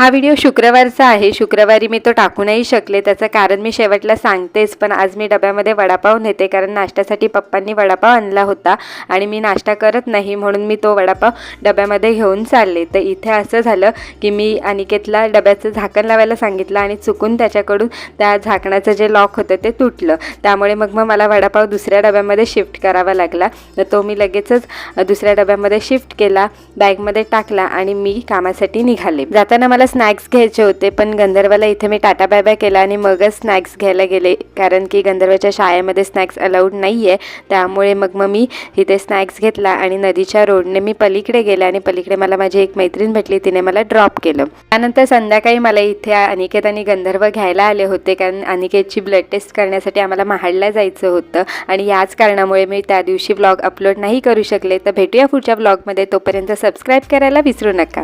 हा व्हिडिओ शुक्रवारचा आहे. शुक्रवारी मी तो टाकू नाही शकले. त्याचं कारण मी शेवटला सांगतेच पण आज मी डब्यामध्ये वडापाव नेते कारण नाश्त्यासाठी पप्पांनी वडापाव आणला होता आणि मी नाश्ता करत नाही म्हणून मी तो वडापाव डब्यामध्ये घेऊन चालले. तर इथे असं झालं की मी अनिकेतला डब्याचं झाकण लावायला सांगितलं आणि चुकून त्याच्याकडून त्या झाकणाचं जे लॉक होतं ते तुटलं. त्यामुळे मग मग मला वडापाव दुसऱ्या डब्यामध्ये शिफ्ट करावा लागला. तर तो मी लगेचच दुसऱ्या डब्यामध्ये शिफ्ट केला बॅगमध्ये टाकला आणि मी कामासाठी निघाले. जाताना मला स्नॅक्स घ्यायचे होते पण गंधर्वाला इथे मी टाटा बाय बाय केला आणि मगच स्नॅक्स घ्यायला गेले. कारण की गंधर्वाच्या शाळेमध्ये स्नॅक्स अलाउड नाही आहे त्यामुळे मग मग मी इथे स्नॅक्स घेतला आणि नदीच्या रोडने मी पलीकडे गेले आणि पलीकडे मला माझी एक मैत्रीण भेटली तिने मला ड्रॉप केलं. त्यानंतर संध्याकाळी मला इथे अनिकेत आणि गंधर्व घ्यायला आले होते कारण अनिकेतची ब्लड टेस्ट करण्यासाठी आम्हाला महाडला जायचं होतं. आणि याच कारणामुळे मी त्या दिवशी व्लॉग अपलोड नाही करू शकले. तर भेटूया पुढच्या व्लॉगमध्ये तोपर्यंत सबस्क्राईब करायला विसरू नका.